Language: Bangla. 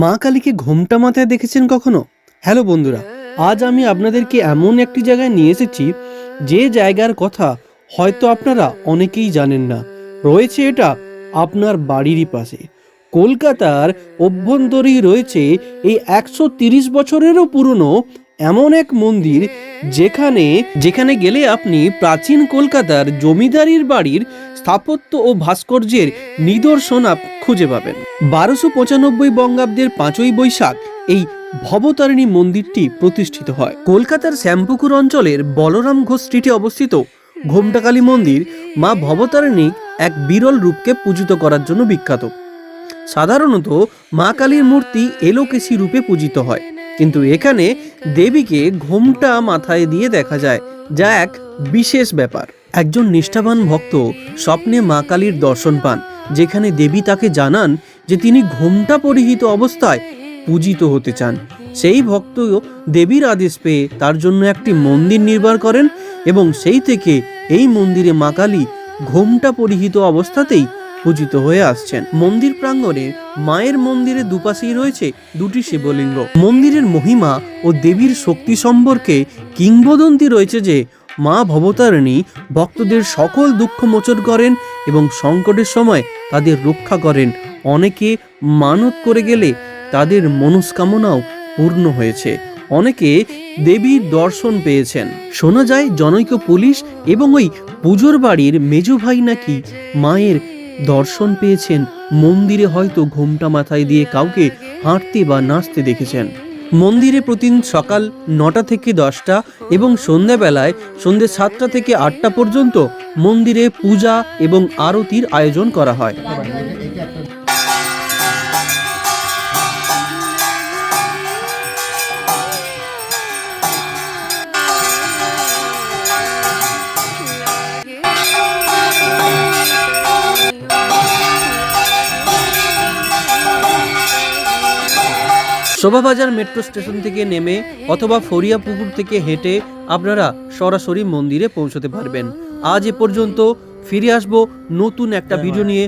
মা কালীকে ঘোমটা মাথায় দেখেছেন কখনো? হ্যালো বন্ধুরা, আজ আমি আপনাদেরকে এমন একটি জায়গায় নিয়ে এসেছি, যে জায়গার কথা হয়তো আপনারা অনেকেই জানেন না। রয়েছে এটা আপনার বাড়িরই পাশে। কলকাতার অভ্যন্তরেই রয়েছে এই একশো তিরিশ বছরেরও পুরনো এমন এক মন্দির, যেখানে যেখানে গেলে আপনি প্রাচীন কলকাতার জমিদারির বাড়ির স্থাপত্য ও ভাস্কর্যের নিদর্শন খুঁজে পাবেন। বারোশো পঁচানব্বই বঙ্গাব্দের পাঁচই বৈশাখ এই ভবতারিণী মন্দিরটি প্রতিষ্ঠিত হয়। কলকাতার শ্যামপুকুর অঞ্চলের বলরাম ঘোষ স্ট্রিটে অবস্থিত ঘোমটাকালী মন্দির মা ভবতারিণী এক বিরল রূপকে পূজিত করার জন্য বিখ্যাত। সাধারণত মা কালীর মূর্তি এলোকেশি রূপে পূজিত হয়। কিন্তু এখানে দেবীকে ঘোমটা মাথায় দিয়ে দেখা যায়, যা এক বিশেষ ব্যাপার। একজন নিষ্ঠাবান ভক্ত স্বপ্নে মা কালীর দর্শন পান, যেখানে দেবী তাকে জানান যে তিনি ঘোমটা পরিহিত অবস্থায় পূজিত হতে চান। সেই ভক্ত দেবীর আদেশ পেয়ে তার জন্য একটি মন্দির নির্মাণ করেন এবং সেই থেকে এই মন্দিরে মা কালী ঘোমটা পরিহিত অবস্থাতেই পূজিত হয়ে আসছেন। মন্দির প্রাঙ্গণে মায়ের মন্দিরের দুপাশেই রয়েছে দুটি শিবলিঙ্গ। মন্দিরের মহিমা ও দেবীর শক্তি সম্পর্কে কিংবদন্তি রয়েছে যে মা ভবতারিণী ভক্তদের সকল দুঃখ মোচন করেন এবং সংকটের সময় তাদের রক্ষা করেন। অনেকে মানত করে গেলে তাদের মনস্কামনাও পূর্ণ হয়েছে। অনেকে দেবীর দর্শন পেয়েছেন। শোনা যায় জনৈক পুলিশ এবং ওই পুজোর বাড়ির মেজো ভাই নাকি মায়ের দর্শন পেয়েছেন। মন্দিরে হয়তো ঘোমটা মাথায় দিয়ে কাউকে হাঁটতে বা নাচতে দেখেছেন। মন্দিরে প্রতিদিন সকাল নটা থেকে দশটা এবং সন্ধ্যাবেলায় সন্ধ্যে সাতটা থেকে আটটা পর্যন্ত মন্দিরে পূজা এবং আরতির আয়োজন করা হয়। শোভাবাজার মেট্রো স্টেশন থেকে নেমে অথবা ফরিয়া পুকুর থেকে হেঁটে আপনারা সরাসরি মন্দিরে পৌঁছতে পারবেন। আজ এ পর্যন্ত ফিরে আসব নতুন একটা ভিডিও নিয়ে।